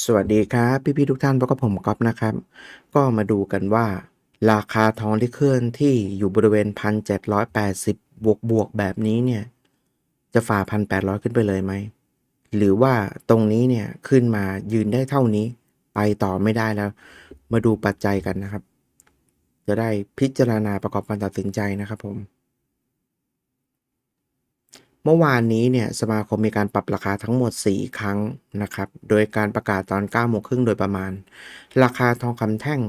สวัสดีครับพี่ๆทุกท่านพบกับผมก๊อฟนะครับ ก็มาดูกันว่า ราคาทองที่เคลื่อนที่อยู่บริเวณ 1,780 บวกบวกแบบนี้เนี่ย จะฝ่า 1,800 ขึ้นไปเลยไหม หรือว่าตรงนี้เนี่ย ขึ้นมายืนได้เท่านี้ ไปต่อไม่ได้แล้ว มาดูปัจจัยกันนะครับ จะได้พิจารณาประกอบการตัดสินใจนะครับผม เมื่อวานนี้เนี่ยสมาคมมีการปรับราคาทั้งหมด 4 ครั้งนะครับ โดยการประกาศตอน9โมงครึ่งโดยประมาณ ราคาทองคำแท่ง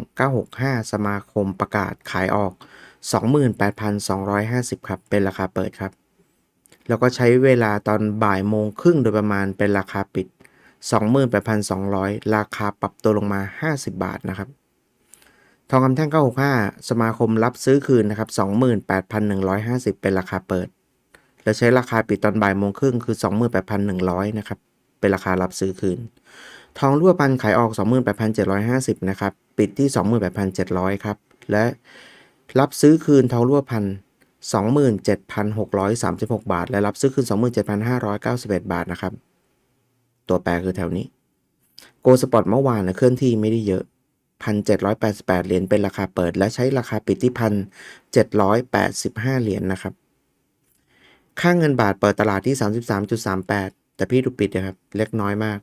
965 สมาคมประกาศขายออก 28,250 ครับ เป็นราคาเปิดครับ แล้วก็ใช้เวลาตอนบ่ายโมงครึ่งโดยประมาณเป็นราคาปิด 28,200 ราคาปรับตัวลงมา 50 บาทนะครับ ทองคำแท่ง 965 สมาคมรับซื้อคืนนะครับ 28,150 เป็นราคาเปิด และใช้ราคาปิดตอนบ่ายโมงครึ่งคือ 28,100 นะครับ เป็นราคารับซื้อคืน ทองรั่วปันขายออก 28,750 นะครับ ปิดที่ 28,700 ครับ และรับซื้อคืนทองรั่วพัน27,636 บาท และรับซื้อคืน 27,591 บาทนะครับ ตัวแปรคือแถวนี้ โกลสปอร์ตเมื่อวานนะเคลื่อนที่ไม่ได้เยอะ 1,788 เหรียญเป็นราคาเปิด และใช้ราคาปิดที่ 1,785 เหรียญนะครับ ค่างเงินบาทเปิดตลาดที่ 33.38 แต่พี่ดูปิดนะครับ เล็กน้อยมาก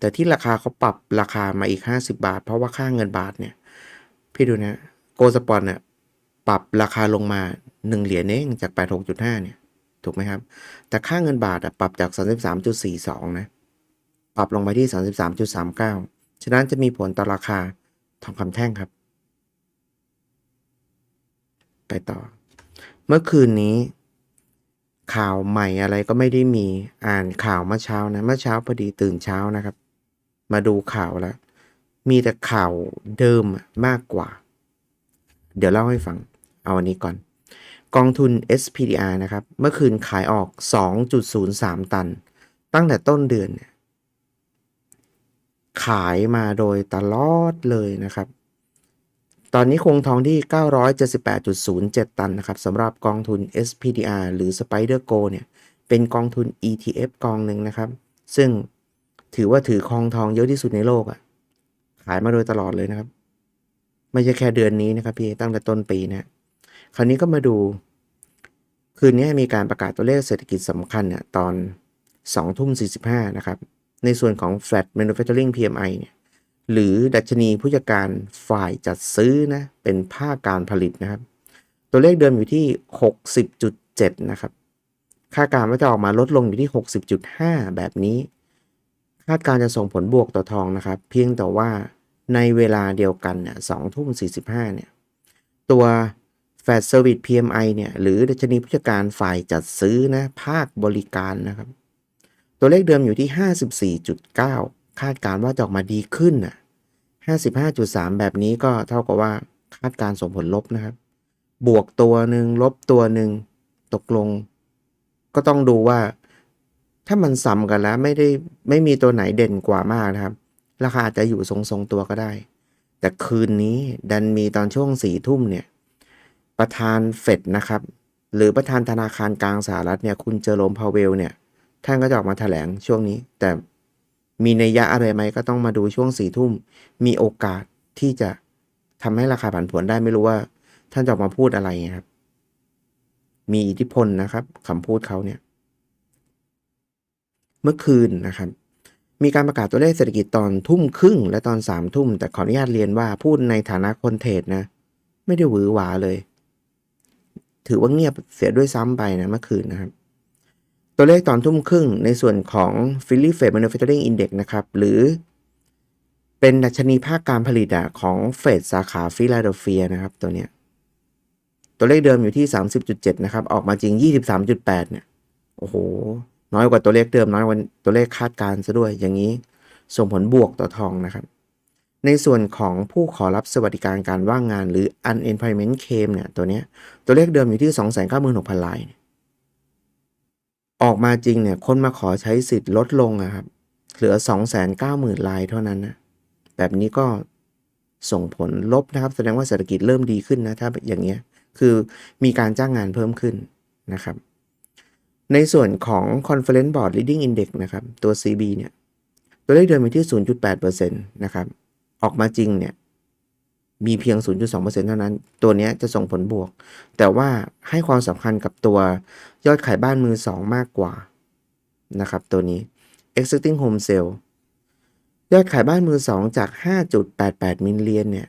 แต่ที่ราคาเขาปรับราคามาอีก 50 บาท เพราะว่าค่างเงินบาทเนี่ย พี่ดูนะโกลสปอร์ตเนี่ยปรับราคาลงมา 1 เหรียญเองจาก 86.5 เนี่ย ถูกไหมครับ แต่ค่างเงินบาทอะปรับจาก 33.42 นะ ปรับลงไปที่ 33.39 ฉะนั้นจะมีผลต่อราคาทองคำแท่งครับ ไปต่อ เมื่อคืนนี้ ข่าวใหม่อะไรก็ไม่ได้มีอ่านข่าวเมื่อเช้านะเมื่อเช้าพอดีตื่นเช้านะครับ มาดูข่าวแล้ว มีแต่ข่าวเดิมมากกว่า เดี๋ยวเล่าให้ฟัง เอาอันนี้ก่อน กองทุน SPDR นะครับ เมื่อคืนขายออก 2.03 ตัน ตั้งแต่ต้นเดือนเนี่ยขายมาโดยตลอดเลยนะครับ ตอนนี้คงทองที่ 978.07 ตันนะครับสำหรับกองทุน SPDR หรือ Spider Go เนี่ย เป็นกองทุน ETF กองหนึ่งนะครับ ซึ่งถือว่าถือคองทองเยอะที่สุดในโลกอะ่ะ ขายมาโดยตลอดเลยนะครับ ไม่ใช่แค่เดือนนี้นะครับพี่ ตั้งแต่ต้นปีนะคราวนี้ก็มาดู คืนนี้มีการประกาศตัวเลขเศรษฐกิจสำคัญเนี่ยตอน2ทุ่ม45นะครับ ในส่วนของ Flat Manufacturing PMI เนี่ย หรือดัชนีผู้จัดการฝ่ายจัดซื้อนะเป็นภาคการผลิตนะครับ ตัวเลขเดิมอยู่ที่ 60.7 นะครับ คาดการณ์ว่าจะออกมาลดลงอยู่ที่ 60.5 แบบนี้ คาดการณ์จะส่งผลบวกต่อทองนะครับ เพียงแต่ว่าในเวลาเดียวกันเนี่ย2ทุ่ม45เนี่ย ตัว f a t Service PMI เนี่ยหรือดัชนีผู้จัดการฝ่ายจัดซื้อนะภาคบริการนะครับ ตัวเลขเดิมอยู่ที่ 54.9 คาดการณ์ว่าจะออกมาดีขึ้นน่ะ 55.3 แบบนี้ก็เท่ากับว่าคาดการณ์ส่งผลลบนะครับ บวกตัวหนึ่งลบตัวหนึ่งตกลง ก็ต้องดูว่า ถ้ามันซ้ำกันแล้วไม่ได้ไม่มีตัวไหนเด่นกว่ามากนะครับ ราคาอาจจะอยู่ทรงๆตัวก็ได้ แต่คืนนี้ดันมีตอนช่วงสี่ทุ่มเนี่ย ประธานเฟดนะครับ หรือประธานธนาคารกลางสหรัฐเนี่ยคุณเจอโรมพาวเวลเนี่ย ท่านก็จะออกมาแถลงช่วงนี้ แต่ มีนัยยะอะไรไหมก็ต้องมาดูช่วงสี่ทุ่ม มีโอกาสที่จะทำให้ราคาผันผวนได้ไม่รู้ว่า ท่านจะออกมาพูดอะไรครับ มีอิทธิพลนะครับคำพูดเขาเนี่ย เมื่อคืนนะครับ มีการประกาศตัวเลขเศรษฐกิจตอนทุ่มครึ่ง และตอนสามทุ่ม แต่ขออนุญาตเรียนว่าพูดในฐานะคนเทรดนะ ไม่ได้หวือหวาเลย ถือว่าเงียบเสียด้วยซ้ำไปนะเมื่อคืนนะครับ ตัวเลขตอนทุ่มครึ่งในส่วนของ Philly Fed Manufacturing Index นะครับ หรือเป็นดัชนีภาคการผลิตของเฟดสาขาฟิลาเดลเฟียนะครับตัวเนี้ย ตัวเลขเดิมอยู่ที่ 30.7 นะครับ ออกมาจริง 23.8 เนี่ย โอ้โห น้อยกว่าตัวเลขเดิมน้อยกว่าตัวเลขคาดการซะด้วย อย่างนี้ส่งผลบวกต่อทองนะครับ ในส่วนของผู้ขอรับสวัสดิการการว่างงานหรือ unemployment claim เนี่ยตัวเนี้ยตัวเลขเดิมอยู่ที่ 296,000รายเนี่ย ออกมาจริงเนี่ยคนมาขอใช้สิทธิ์ลดลงอะครับ เหลือ 290,000 รายเท่านั้นนะแบบนี้ก็ส่งผลลบนะครับ แสดงว่าเศรษฐกิจเริ่มดีขึ้นนะถ้าอย่างเงี้ยคือมีการจ้างงานเพิ่มขึ้นนะครับ ในส่วนของ Conference Board Leading Index นะครับ ตัว CB เนี่ย ตัวตัวเลขเดิมอยู่ที่ 0.8%นะครับ ออกมาจริงเนี่ย มีเพียง 0.2%เท่านั้น ตัวนี้จะส่งผลบวก แต่ว่าให้ความสำคัญกับตัวยอดขายบ้านมือ 2 มากกว่านะครับตัวนี้ existing home sale ยอดขายบ้านมือ 2 จาก 5.88 มิลเลียนเนี่ย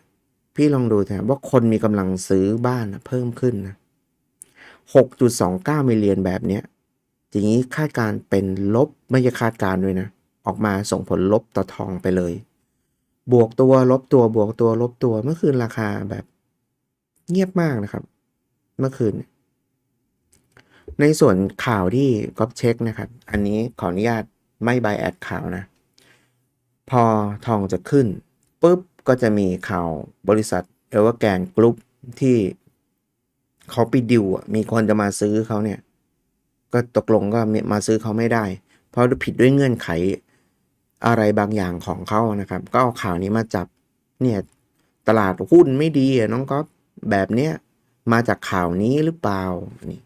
พี่ลองดูนะว่าคนมีกำลังซื้อบ้านเพิ่มขึ้นนะ 6.29 มิลเลียนแบบเนี้ยอย่างนี้คาดการเป็นลบไม่ใช่คาดการด้วยนะ ออกมาส่งผลลบต่อทองไปเลย บวกตัวลบตัวบวกตัวลบตัวเมื่อคืนราคาแบบเงียบมากนะครับ เมื่อคืน ในส่วนข่าวที่ก๊อฟเช็คนะครับ อันนี้ขออนุญาตไม่บายแอดข่าวนะ พอทองจะขึ้นปุ๊บก็จะมีข่าวบริษัทเอเวอร์แกนกรุ๊ปที่เขาไปดิวมีคนจะมาซื้อเขาเนี่ย ก็ตกลงก็มาซื้อเขาไม่ได้ เพราะผิดด้วยเงื่อนไข อะไรบางอย่างของเขานะครับ ก็เอาข่าวนี้มาจับเนี่ยตลาดหุ้นไม่ดีน้องก๊อฟแบบเนี้ยมาจากข่าวนี้หรือเปล่านี่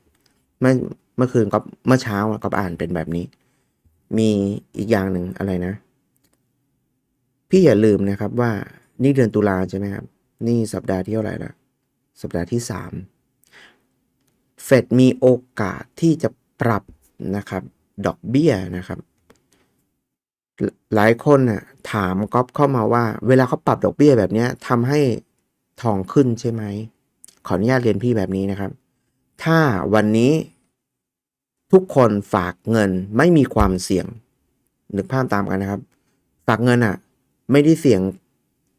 เมื่อเมื่อคืนก็เมื่อเช้าก็อ่านเป็นแบบนี้ มีอีกอย่างหนึ่งอะไรนะ พี่อย่าลืมนะครับว่านี่เดือนตุลาใช่ไหมครับ นี่สัปดาห์ที่เท่าไหร่ละสัปดาห์ที่สามเฟดมีโอกาสที่จะปรับนะครับ ดอกเบี้ยนะครับ หลายคนน่ะถามก๊อฟเข้ามาว่า เวลาเขาปรับดอกเบี้ยแบบเนี้ยทำให้ทองขึ้นใช่ไหม ขออนุญาตเรียนพี่แบบนี้นะครับ ถ้าวันนี้ทุกคนฝากเงินไม่มีความเสี่ยง นึกภาพตามกันนะครับ ฝากเงินอะ ไม่ได้เสี่ยง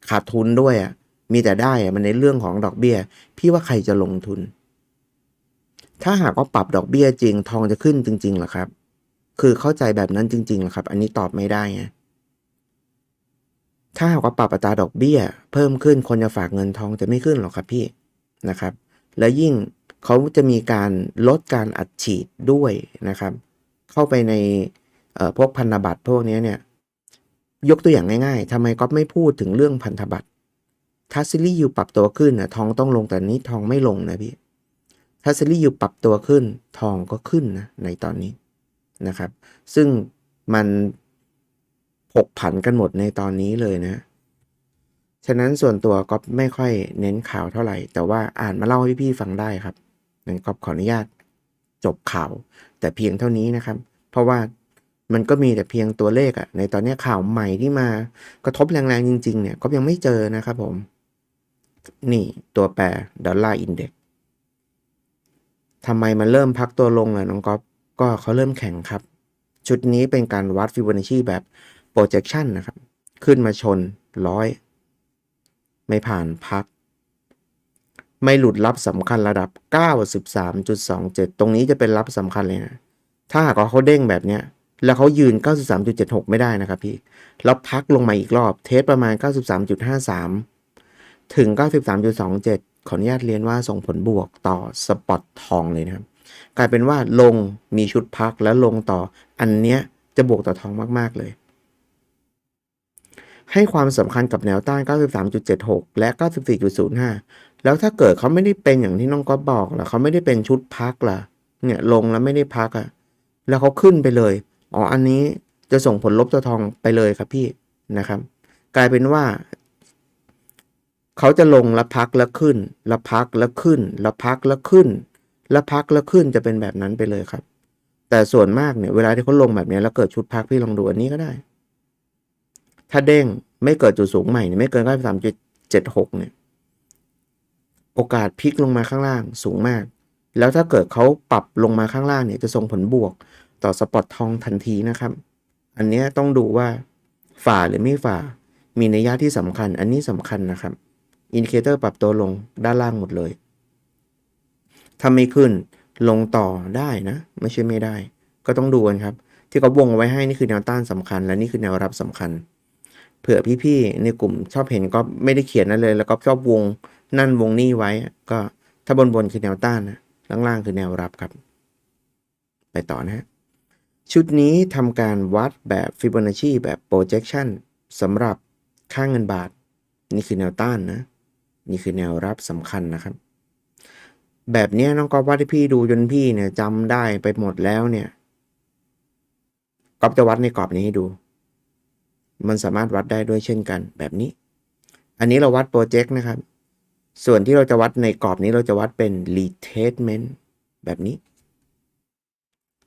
ขาดทุนด้วยอะ มีแต่ได้อะมันในเรื่องของดอกเบี้ย พี่ว่าใครจะลงทุน ถ้าหากว่าปรับดอกเบี้ยจริง ทองจะขึ้นจริงๆหรอครับ คือเข้าใจแบบนั้นจริงๆหรอครับ อันนี้ตอบไม่ได้ไงถ้าหากว่าปรับอัตราดอกเบี้ย เพิ่มขึ้นคนจะฝากเงินทองจะไม่ขึ้นหรอกครับพี่นะครับ และยิ่งเขาจะมีการลดการอัดฉีดด้วยนะครับ เข้าไปในพวกพันธบัตรพวกนี้เนี่ย ยกตัวอย่างง่ายๆทำไมก๊อฟไม่พูดถึงเรื่องพันธบัตรถ้าซิลี่ยูปรับตัวขึ้นนะทองต้องลงแต่นี้ทองไม่ลงนะพี่ถ้าซิลี่ยูปรับตัวขึ้น ทองก็ขึ้นนะในตอนนี้ นะครับ ซึ่งมันผกผันกันหมดในตอนนี้เลยนะ ฉะนั้นส่วนตัวก็ไม่ค่อยเน้นข่าวเท่าไหร่ แต่ว่าอ่านมาเล่าให้พี่ๆฟังได้ครับงั้นก็ขออนุญาตจบข่าว แต่เพียงเท่านี้นะครับ เพราะว่ามันก็มีแต่เพียงตัวเลขอะในตอนนี้ข่าวใหม่ที่มากระทบแรงๆจริง ๆ เนี่ยก็ยังไม่เจอนะครับผม นี่ตัวแปรดอลลาร์อินเด็กซ์ทำไมมันเริ่มพักตัวลงอะน้องก๊อฟ ก็เขาเริ่มแข็งครับ ชุดนี้เป็นการวัดฟิโบนัชชีแบบ projection นะครับ ขึ้นมาชนร้อยไม่ผ่านพัก ไม่หลุดรับสำคัญระดับ 93.27 ตรงนี้จะเป็นรับสำคัญเลยนะ ถ้าหากว่าเขาเด้งแบบเนี้ยแล้วเขายืน 93.76 ไม่ได้นะครับพี่ แล้วพักลงมาอีกรอบ เทสประมาณ 93.53 ถึง 93.27 ขออนุญาตเรียนว่าส่งผลบวกต่อสปอตทองเลยนะครับ กลายเป็นว่าลงมีชุดพักแล้วลงต่อ อันเนี้ยจะบวกต่อทองมากๆเลย ให้ความสำคัญกับแนวต้าน 93.76 และ 94.05 แล้วถ้าเกิดเขาไม่ได้เป็นอย่างที่น้องก๊อฟบอกล่ะเขาไม่ได้เป็นชุดพักล่ะ เนี่ยลงแล้วไม่ได้พักอะ่ะ แล้วเขาขึ้นไปเลย อ๋ออันนี้จะส่งผลลบต่อทองไปเลยครับพี่นะครับ กลายเป็นว่าเขาจะลงแล้วพักแล้วขึ้น แล้วพักแล้วขึ้น แล้วพักแล้วขึ้น แล้วพักแล้วขึ้นจะเป็นแบบนั้นไปเลยครับ แต่ส่วนมากเนี่ยเวลาที่เขาลงแบบนี้แล้วเกิดชุดพักพี่ลองดูอันนี้ก็ได้ ถ้าเด้งไม่เกิดจุดสูงใหม่เนี่ยไม่เกิน93.76เนี่ย โอกาสพลิกลงมาข้างล่างสูงมาก แล้วถ้าเกิดเขาปรับลงมาข้างล่างเนี่ยจะส่งผลบวกต่อสปอตทองทันทีนะครับ อันนี้ต้องดูว่าฝ่าหรือไม่ฝ่า มีนัยยะที่สำคัญ อันนี้สำคัญนะครับ อินดิเคเตอร์ปรับตัวลงด้านล่างหมดเลย ถ้าไม่ขึ้นลงต่อได้นะ ไม่ใช่ไม่ได้ ก็ต้องดูกันครับ ที่เขาวงไว้ให้นี่คือแนวต้านสำคัญ และนี่คือแนวรับสำคัญ เผื่อพี่ๆในกลุ่มชอบเห็นก็ไม่ได้เขียนนั่นเลย แล้วก็ชอบวงนั่นวงนี่ไว้ ก็ถ้าบนบนคือแนวต้านนะล่างๆคือแนวรับครับ ไปต่อนะฮะชุดนี้ทำการวัดแบบ Fibonacci แบบ projection สำหรับค่าเงินบาท นี่คือแนวต้านนะ นี่คือแนวรับสำคัญนะครับ แบบนี้น้องก๊อฟวัดให้พี่ดูจนพี่เนี่ยจำได้ไปหมดแล้วเนี่ยก๊อฟจะวัดในกรอบนี้ให้ดู มันสามารถวัดได้ด้วยเช่นกันแบบนี้ อันนี้เราวัดโปรเจกต์นะครับ ส่วนที่เราจะวัดในกรอบนี้เราจะวัดเป็น retracement แบบนี้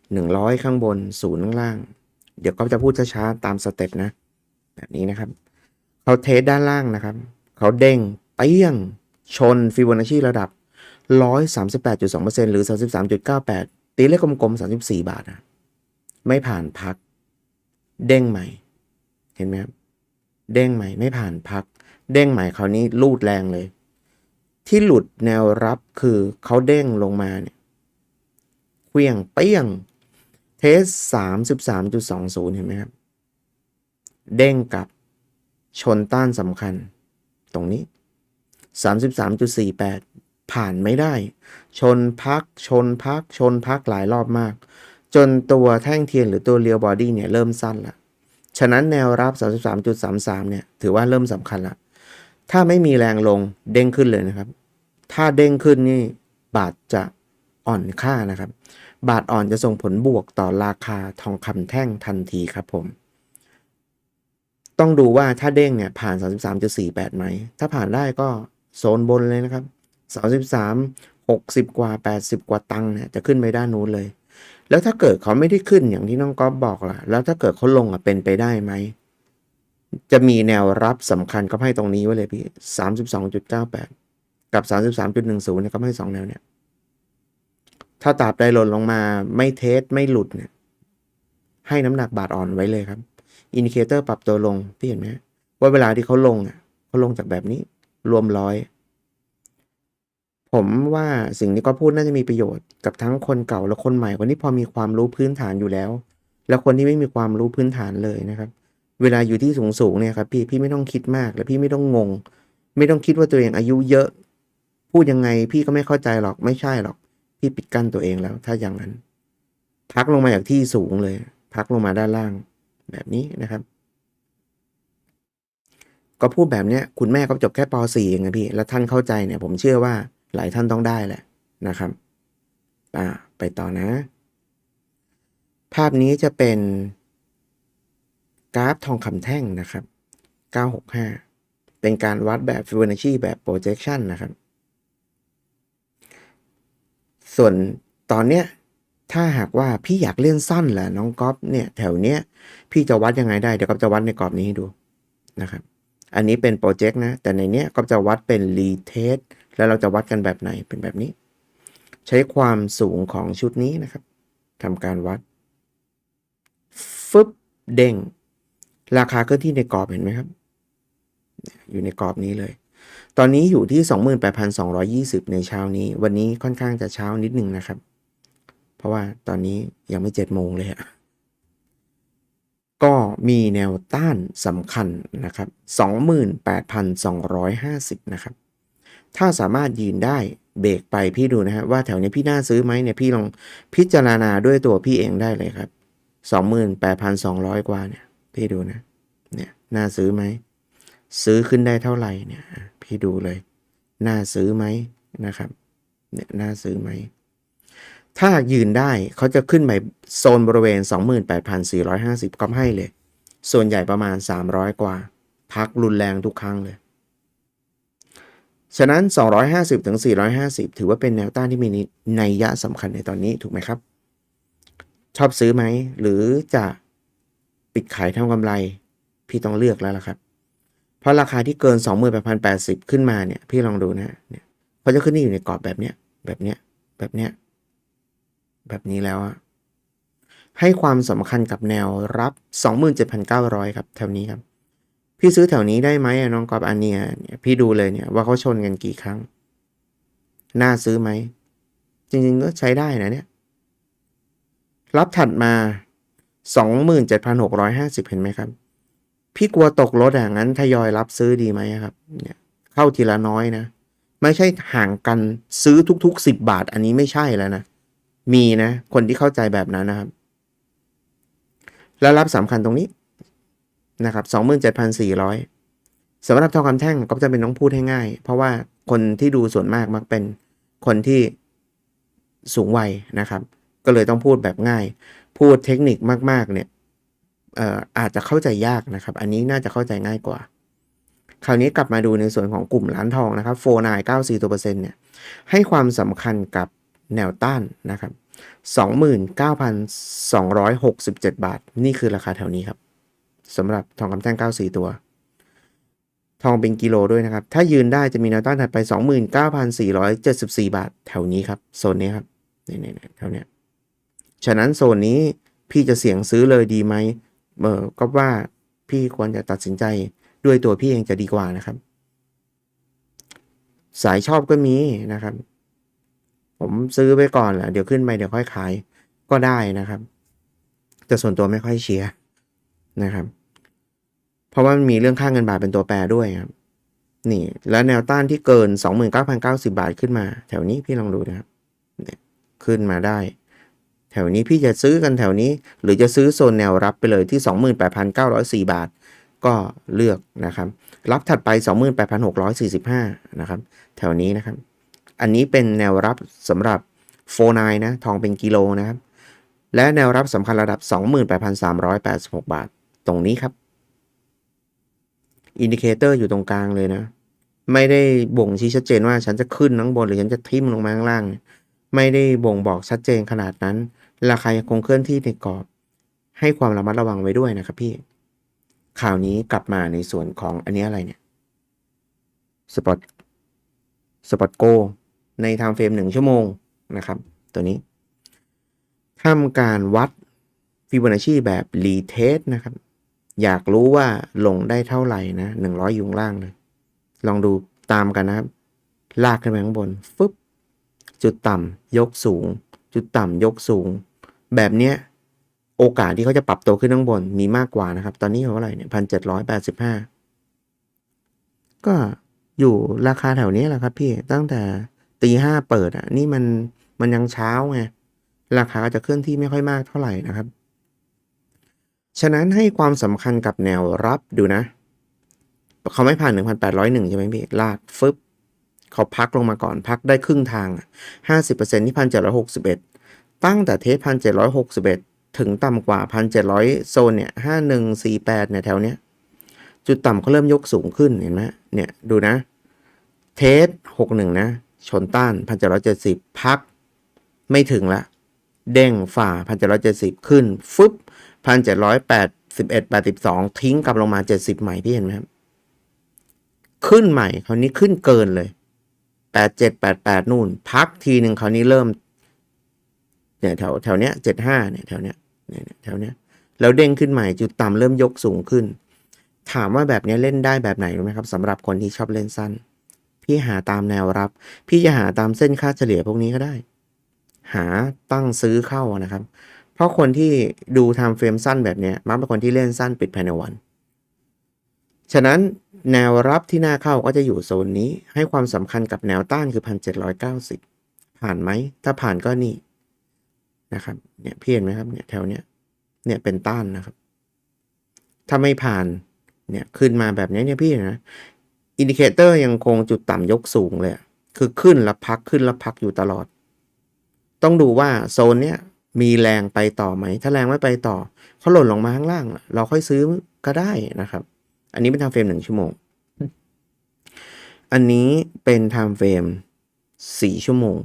100 ข้างบนศูนย์ข้างล่าง เดี๋ยวก็จะพูดช้าๆตามสเต็ปนะ แบบนี้นะครับ เขาเทสด้านล่างนะครับ เขาเด้งเปี้ยง ชนฟิโบนัชชีระดับ 138.2%หรือ 33.98 ตีเลขกลมๆ 34 บาทนะไม่ผ่านพัก เด้งใหม่ เห็นไหมครับ เด้งใหม่ไม่ผ่านพัก เด้งใหม่คราวนี้ลูดแรงเลย ที่หลุดแนวรับคือเขาเด้งลงมาเนี่ยเควียงเปี้ยง เทส 33.20 เห็นไหมครับ เด้งกลับชนต้านสำคัญ ตรงนี้ 33.48 ผ่านไม่ได้ ชนพักชนพัก ชนพักหลายรอบมาก จนตัวแท่งเทียนหรือตัวเรียวบอดี้เนี่ยเริ่มสั้นละฉะนั้นแนวรับ 33.33 เนี่ยถือว่าเริ่มสำคัญละถ้าไม่มีแรงลงเด้งขึ้นเลยนะครับ ถ้าเด้งขึ้นนี่บาทจะอ่อนค่านะครับ บาทอ่อนจะส่งผลบวกต่อราคาทองคำแท่งทันทีครับผม ต้องดูว่าถ้าเด้งเนี่ยผ่าน 33.48ไหม ถ้าผ่านได้ก็โซนบนเลยนะครับ 33 60 กว่า 80 กว่าตังค์เนี่ยจะขึ้นไปด้านนู้นเลย แล้วถ้าเกิดเขาไม่ได้ขึ้นอย่างที่น้องก๊อฟบอกล่ะ แล้วถ้าเกิดเขาลงอะเป็นไปได้ไหม จะมีแนวรับสำคัญก็ให้ตรงนี้ไว้เลยพี่32.98 กับ 33.10เนี่ยก็ให้สองแนวเนี่ยถ้าตราบใดหล่นลงมาไม่เทสไม่หลุดเนี่ย ให้น้ำหนักบาทอ่อนไว้เลยครับ อินดิเคเตอร์ปรับตัวลง พี่เห็นไหมว่าเวลาที่เขาลงอะเขาลงจากแบบนี้ รวมร้อย ผมว่าสิ่งที่ก็พูดน่าจะมีประโยชน์กับทั้งคนเก่าและคนใหม่คนที่พอมีความรู้พื้นฐานอยู่แล้ว แล้วคนที่ไม่มีความรู้พื้นฐานเลยนะครับ เวลาอยู่ที่สูงๆเนี่ยครับพี่พี่ไม่ต้องคิดมากและพี่ไม่ต้องงง ไม่ต้องคิดว่าตัวเองอายุเยอะ พูดยังไงพี่ก็ไม่เข้าใจหรอกไม่ใช่หรอก พี่ปิดกั้นตัวเองแล้ว ถ้าอย่างนั้นพักลงมาจากที่สูงเลย พักลงมาด้านล่าง แบบนี้นะครับ ก็พูดแบบเนี้ย คุณแม่ก็จบแค่ป .4 เองนะพี่ แล้วท่านเข้าใจเนี่ย ผมเชื่อว่า หลายท่านต้องได้แหละนะครับอ่าไปต่อนะ ภาพนี้จะเป็นกราฟทองคำแท่งนะครับ 965 เป็นการวัดแบบ Fibonacci แบบ projection นะครับ ส่วนตอนเนี้ยถ้าหากว่าพี่อยากเลื่อนสั้นแหละน้องก๊อฟเนี่ยแถวเนี้ยพี่จะวัดยังไงได้ เดี๋ยวก๊อฟจะวัดในกรอบนี้ให้ดูนะครับ อันนี้เป็นโปรเจกต์นะ แต่ในเนี้ยก็จะวัดเป็นรีเทส แล้วเราจะวัดกันแบบไหนเป็นแบบนี้ ใช้ความสูงของชุดนี้นะครับทำการวัดฟึบเด้ง ราคาเคลื่อนที่ในกรอบเห็นไหมครับ อยู่ในกรอบนี้เลย ตอนนี้อยู่ที่ 28,220 ในเช้านี้ วันนี้ค่อนข้างจะเช้านิดหนึ่งนะครับ เพราะว่าตอนนี้ยังไม่เจ็ดโมงเลยอะก็มีแนวต้านสำคัญนะครับ 28,250 นะครับ ถ้าสามารถยืนได้เบรกไปพี่ดูนะฮะว่าแถวนี้พี่น่าซื้อไหมเนี่ยพี่ลองพิจารณาด้วยตัวพี่เองได้เลยครับ 28,200 กว่าเนี่ย พี่ดูนะ เนี่ยน่าซื้อไหม ซื้อขึ้นได้เท่าไหร่เนี่ย พี่ดูเลย น่าซื้อไหมนะครับ เนี่ยน่าซื้อไหม ถ้ายืนได้เขาจะขึ้นไปโซนบริเวณ 28,450 ก็ให้เลย ส่วนใหญ่ประมาณ 300 กว่า พักรุนแรงทุกครั้งเลย ฉะนั้น 250ถึง450 ถือว่าเป็นแนวต้านที่มีนัยยะสำคัญในตอนนี้ถูกไหมครับ ชอบซื้อไหม หรือจะปิดขายทำกำไร พี่ต้องเลือกแล้วล่ะครับ เพราะราคาที่เกิน 28,080 ขึ้นมาเนี่ย พี่ลองดูนะเนี่ยเขาจะขึ้นที่อยู่ในกรอบแบบเนี้ย แบบเนี้ย แบบเนี้ย แบบนี้แล้วอะให้ความสำคัญกับแนวรับ 27,900 ครับแถวนี้ครับ พี่ซื้อแถวนี้ได้ไหมน้องกอบอันเนี้ยเนี่ยพี่ดูเลยเนี่ยว่าเขาชนกันกี่ครั้ง น่าซื้อไหม จริงๆก็ใช้ได้นะเนี่ย รับถัดมา 27,650 เห็นไหมครับ พี่กลัวตกรถอย่างนั้นทยอยรับซื้อดีไหมครับ เนี่ย เข้าทีละน้อยนะ ไม่ใช่ห่างกันซื้อทุก ๆ 10 บาท อันนี้ไม่ใช่แล้วนะ มีนะ คนที่เข้าใจแบบนั้นนะครับ แล้วรับสำคัญตรงนี้ นะครับ27,400สำหรับทองคำแท่งก็จะเป็นน้องพูดให้ง่าย เพราะว่าคนที่ดูส่วนมากมักเป็นคนที่สูงวัยนะครับ ก็เลยต้องพูดแบบง่าย พูดเทคนิคมากๆเนี่ยอออาจจะเข้าใจยากนะครับ อันนี้น่าจะเข้าใจง่ายกว่า คราวนี้กลับมาดูในส่วนของกลุ่มร้านทองนะครับโฟนายเก้าสี่ตัวเปอร์เซ็นต์เนี่ย ให้ความสำคัญกับแนวต้านนะครับสองหมื่นเก้าพันสองร้อยหกสิบเจ็ดบาท นี่คือราคาแถวนี้ครับ สำหรับทองคำแท่งเก้าสี่ตัว ทองเป็นกิโลด้วยนะครับ ถ้ายืนได้จะมีแนวต้านถัดไป 29,474 บาท แถวนี้ครับ โซนนี้ครับนี่ๆๆแถวเนี้ยฉะนั้นโซนนี้พี่จะเสี่ยงซื้อเลยดีไหมเออก็ว่าพี่ควรจะตัดสินใจด้วยตัวพี่เองจะดีกว่านะครับ สายชอบก็มีนะครับ ผมซื้อไปก่อนแหละเดี๋ยวขึ้นไปเดี๋ยวค่อยขายก็ได้นะครับ แต่ส่วนตัวไม่ค่อยเชียร์นะครับ เพราะว่ามันมีเรื่องค่าเงินบาทเป็นตัวแปรด้วยครับ นี่ แล้วแนวต้านที่เกิน 29,090 บาทขึ้นมา แถวนี้พี่ลองดูนะครับขึ้นมาได้ แถวนี้พี่จะซื้อกันแถวนี้ หรือจะซื้อโซนแนวรับไปเลยที่ 28,904 บาท ก็เลือกนะครับ รับถัดไป 28,645 นะครับ แถวนี้นะครับ อันนี้เป็นแนวรับสำหรับโฟนายนะทองเป็นกิโลนะครับ และแนวรับสำคัญระดับ 28,386 บาท ตรงนี้ครับ อินดิเคเตอร์อยู่ตรงกลางเลยนะ ไม่ได้บ่งชี้ชัดเจนว่าฉันจะขึ้นข้างบนหรือฉันจะทิ่มลงมาข้างล่าง ไม่ได้บ่งบอกชัดเจนขนาดนั้น ราคายังคงเคลื่อนที่ในกรอบ ให้ความระมัดระวังไว้ด้วยนะครับพี่ ข่าวนี้กลับมาในส่วนของอันนี้อะไรเนี่ยสปอตสปอตโกในไทม์เฟรมหนึ่งชั่วโมงนะครับ ตัวนี้ทำการวัดฟิโบนัชชีแบบรีเทสนะครับ อยากรู้ว่าลงได้เท่าไหร่นะหนึ่งร้อยอยู่ข้างล่างเลย ลองดูตามกันนะครับ ลากขึ้นไปข้างบนฟึบจุดต่ำยกสูง จุดต่ำยกสูง แบบเนี้ยโอกาสที่เขาจะปรับตัวขึ้นข้างบนมีมากกว่านะครับ ตอนนี้เท่าไหร่เนี่ยพันเจ็ดร้อยแปดสิบห้าก็อยู่ราคาแถวนี้แหละครับพี่ตั้งแต่ตีห้าเปิดอะ นี่มันมันยังเช้าไงราคาจะเคลื่อนที่ไม่ค่อยมากเท่าไหร่นะครับ ฉะนั้นให้ความสำคัญกับแนวรับดูนะ เขาไม่ผ่าน 1,801 ใช่ไหมพี่ ลากฟึบเขาพักลงมาก่อนพักได้ครึ่งทางอะ50%ที่ 1,761 ตั้งแต่เทส 1,761 ถึงต่ำกว่า 1,700 โซนเนี่ย 5148 เนี่ยแถวเนี้ย จุดต่ำเขาเริ่มยกสูงขึ้นเห็นไหมเนี่ยดูนะ เทส 61 นะ ชนต้าน 1,770 พักไม่ถึงละ เด้งฝ่า 1,770 ขึ้นฟึบ 1,781 82ทิ้งกลับลงมา70ใหม่พี่เห็นไหมครับ ขึ้นใหม่คราวนี้ขึ้นเกินเลย87 88นู่น พักทีหนึ่งคราวนี้เริ่ม เนี่ยแถวแถวเนี้ย75เนี่ยแถวเนี้ยเนี่ยแถวเนี้ยแล้วเด้งขึ้นใหม่จุดต่ำเริ่มยกสูงขึ้น ถามว่าแบบนี้เล่นได้แบบไหนรู้ไหมครับสำหรับคนที่ชอบเล่นสั้น พี่หาตามแนวรับ พี่จะหาตามเส้นค่าเฉลี่ยพวกนี้ก็ได้ หาตั้งซื้อเข้านะครับ ราะคนที่ดูไทม์เฟรมสั้นแบบนี้มักเป็นคนที่เล่นสั้นปิดภายในวัน ฉะนั้นแนวรับที่น่าเข้าก็จะอยู่โซนนี้ ให้ความสำคัญกับแนวต้านคือ 1,790 ผ่านไหม ถ้าผ่านก็นี่นะครับ เนี่ยเพี่เห็นไหมครับเนี่ยแถวเนี้ย เนี่ยเป็นต้านนะครับ ถ้าไม่ผ่าน เนี่ยขึ้นมาแบบนี้เนี่ยพี่นะ อินดิเคเตอร์ยังคงจุดต่ำยกสูงเลย คือขึ้นแล้วพักขึ้นแล้วพักอยู่ตลอด ต้องดูว่าโซนเนี้ย มีแรงไปต่อไหม ถ้าแรงไม่ไปต่อเขาหล่นลงมาข้างล่าง เราค่อยซื้อก็ได้นะครับ อันนี้เป็นไทม์เฟรมหนึ่งชั่วโมง อันนี้เป็นไทม์เฟรมสี่ชั่วโมง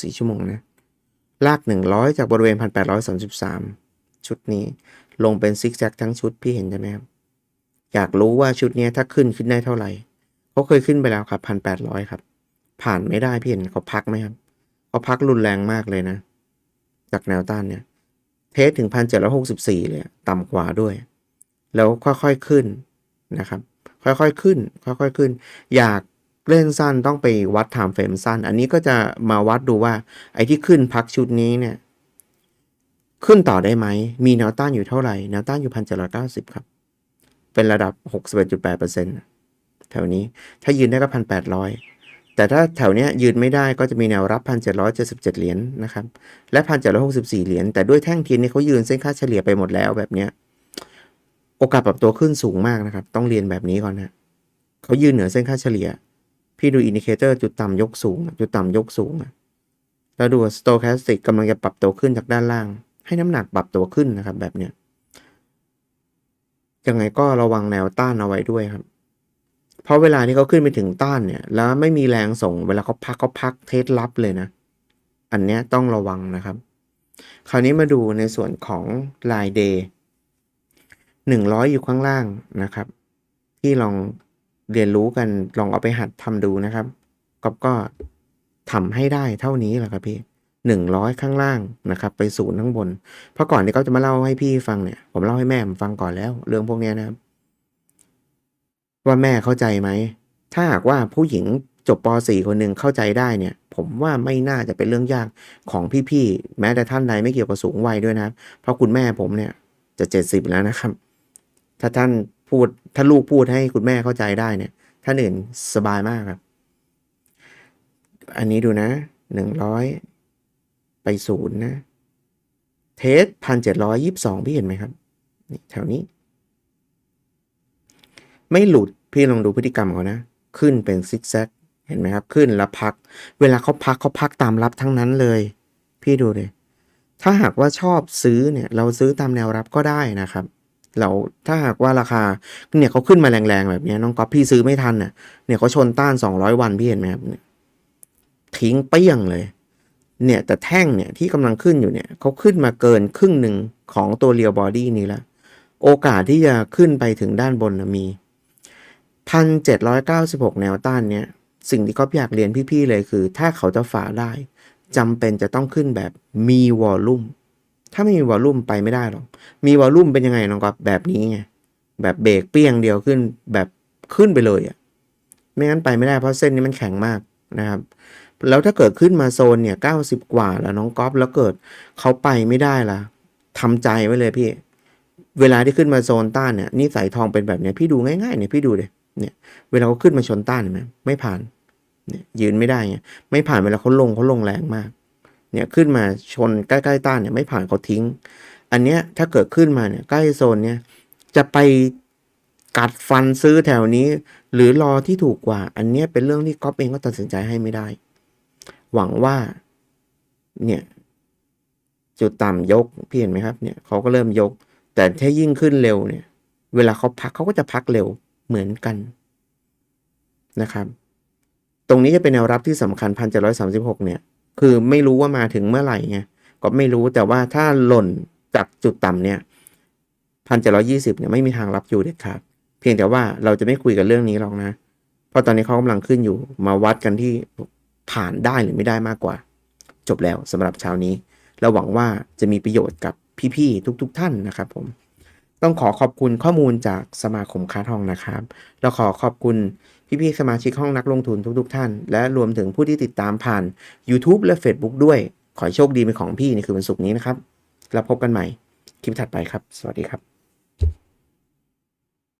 สี่ชั่วโมงนะลากหนึ่งร้อยจากบริเวณพันแปดร้อยสามสิบสามชุดนี้ ลงเป็นซิกแซกทั้งชุดพี่เห็นใช่ไหมครับ อยากรู้ว่าชุดนี้ถ้าขึ้นขึ้นได้เท่าไหร่เขาเคยขึ้นไปแล้วครับพันแปดร้อยครับ ผ่านไม่ได้พี่เห็นเขาพักไหมครับเขาพักรุนแรงมากเลยนะ จากแนวต้านเนี่ยเทสถึงพันเจ็ดร้อยหกสิบสี่เลยต่ำกว่าด้วย แล้วค่อยๆขึ้นนะครับ ค่อยๆขึ้น ค่อยๆขึ้น อยากเล่นสั้นต้องไปวัดไทม์เฟรมสั้น อันนี้ก็จะมาวัดดูว่า ไอ้ที่ขึ้นพักชุดนี้เนี่ย ขึ้นต่อได้ไหม มีแนวต้านอยู่เท่าไหร่ แนวต้านอยู่พันเจ็ดร้อยเก้าสิบครับ เป็นระดับหกสิบเอ็ดจุดแปดเปอร์เซ็นต์แถวนี้ ถ้ายืนได้ก็พัน แต่ถ้าแถวเนี้ยยืนไม่ได้ก็จะมีแนวรับพันเจ็ดร้อยเจ็ดสิบเจ็ดเหรียญนะครับ และพันเจ็ดร้อยหกสิบสี่เหรียญ แต่ด้วยแท่งเทียนนี่เขายืนเส้นค่าเฉลี่ยไปหมดแล้วแบบเนี้ย โอกาสปรับตัวขึ้นสูงมากนะครับ ต้องเรียนแบบนี้ก่อนนะเขายืนเหนือเส้นค่าเฉลี่ย พี่ดูอินดิเคเตอร์จุดต่ำยกสูง จุดต่ำยกสูง แล้วดูสโตแคสติกกำลังจะปรับตัวขึ้นจากด้านล่าง ให้น้ำหนักปรับตัวขึ้นนะครับ แบบเนี้ยยังไงก็ระวังแนวต้านเอาไว้ด้วยครับ เพราะเวลาที่เขาขึ้นไปถึงต้านเนี่ย แล้วไม่มีแรงส่ง เวลาเขาพักเขาพักเทสลับเลยนะ อันเนี้ยต้องระวังนะครับ คราวนี้มาดูในส่วนของลายเดย์หนึ่งร้อยอยู่ข้างล่างนะครับ ที่ลองเรียนรู้กันลองเอาไปหัดทำดูนะครับก็ก็ทำให้ได้เท่านี้แหละครับพี่หนึ่งร้อยข้างล่างนะครับ ไปศูนย์ข้างบน เพราะก่อนที่เขาจะมาเล่าให้พี่ฟังเนี่ย ผมเล่าให้แม่ผมฟังก่อนแล้ว เรื่องพวกนี้นะครับ ว่าแม่เข้าใจไหม ถ้าหากว่าผู้หญิงจบป .4 คนหนึ่งเข้าใจได้เนี่ย ผมว่าไม่น่าจะเป็นเรื่องยากของพี่ๆ แม้แต่ท่านใดไม่เกี่ยวกับสูงวัยด้วยนะ เพราะคุณแม่ผมเนี่ยจะเจ็ดสิบแล้วนะครับ ถ้าท่านพูดถ้าลูกพูดให้คุณแม่เข้าใจได้เนี่ยท่านอื่นสบายมากครับ อันนี้ดูนะหนึ่งร้อยไปศูนย์นะ เทสพันเจ็ดร้อยยิบสองพี่เห็นไหมครับนี่แถวนี้ ไม่หลุดพี่ลองดูพฤติกรรมเขานะ ขึ้นเป็นซิกแซกเห็นไหมครับ ขึ้นแล้วพัก เวลาเขาพักเขาพักตามรับทั้งนั้นเลย พี่ดูเลยถ้าหากว่าชอบซื้อเนี่ย เราซื้อตามแนวรับก็ได้นะครับ เราถ้าหากว่าราคาเนี่ยเขาขึ้นมาแรงๆแบบนี้น้องก๊อฟพี่ซื้อไม่ทันน่ะเนี่ยเขาชนต้าน 200 วันพี่เห็นไหมครับเนี่ยทิ้งเปี้ยงเลย เนี่ยแต่แท่งเนี่ยที่กำลังขึ้นอยู่เนี่ยเขาขึ้นมาเกินครึ่งหนึ่งของตัวเรียวบอดี้นี้แล้วโอกาสที่จะขึ้นไปถึงด้านบนนะมี พันเจ็ดร้อยเก้าสิบหกแนวต้านเนี้ยสิ่งที่ก็อยากเรียนพี่ๆเลยคือ ถ้าเขาจะฝ่าได้จำเป็นจะต้องขึ้นแบบมีวอลลุ่มถ้าไม่มีวอลลุ่มไปไม่ได้หรอก มีวอลลุ่มเป็นยังไงน้องก๊อฟแบบนี้ไงแบบเบรกเปี้ยงเดียวขึ้นแบบขึ้นไปเลยอะ่ะไม่งั้นไปไม่ได้เพราะเส้นนี้มันแข็งมากนะครับ แล้วถ้าเกิดขึ้นมาโซนเนี่ยเก้าสิบกว่าแล้วน้องก๊อฟแล้วเกิดเขาไปไม่ได้ล่ะทำใจไว้เลยพี่ เวลาที่ขึ้นมาโซนต้านเนี่ยนี่สายทองเป็นแบบเนี้ยพี่ดูง่ายๆเนี่ยพี่ดูเลย เนี่ยเวลาเขาขึ้นมาชนต้านเห็นไหมไม่ผ่านเนี่ยยืนไม่ได้ไงไม่ผ่านเวลาเขาลงเขาลงแรงมากเนี่ยขึ้นมาชนใกล้ๆต้านเนี่ยไม่ผ่านเขาทิ้ง อันเนี้ยถ้าเกิดขึ้นมาเนี่ยใกล้โซนเนี่ยจะไปกัดฟันซื้อแถวนี้ หรือรอที่ถูกกว่า อันเนี้ยเป็นเรื่องที่ก๊อฟเองก็ตัดสินใจให้ไม่ได้ หวังว่าเนี่ยจุดต่ำยกพี่เห็นไหมครับเนี่ยเขาก็เริ่มยก แต่ถ้ายิ่งขึ้นเร็วเนี่ย เวลาเขาพักเขาก็จะพักเร็ว เหมือนกันนะครับ ตรงนี้จะเป็นแนวรับที่สำคัญพันเจ็ดร้อยสามสิบหกเนี่ย คือไม่รู้ว่ามาถึงเมื่อไหร่ไงก็ไม่รู้แต่ว่าถ้าหล่นจากจุดต่ำเนี่ยพันเจ็ดร้อยี่สิบเนี่ยไม่มีทางรับอยู่เด็ดขาดเพียงแต่ว่าเราจะไม่คุยกันเรื่องนี้หรอกนะ เพราะตอนนี้เขากำลังขึ้นอยู่ มาวัดกันที่ผ่านได้หรือไม่ได้มากกว่า จบแล้วสำหรับเช้านี้แล้วหวังว่าจะมีประโยชน์กับพี่ๆทุก ๆ ท่านนะครับผม ต้องขอขอบคุณข้อมูลจากสมาคมค้าทองนะครับเราขอขอบคุณพี่ๆสมาชิกห้องนักลงทุนทุกๆท่าน และรวมถึงผู้ที่ติดตามผ่าน YouTube และ Facebook ด้วย ขอโชคดีเป็นของพี่ในคืนวันศุกร์นี้นะครับ แล้วพบกันใหม่คลิปถัดไปครับ สวัสดีครับ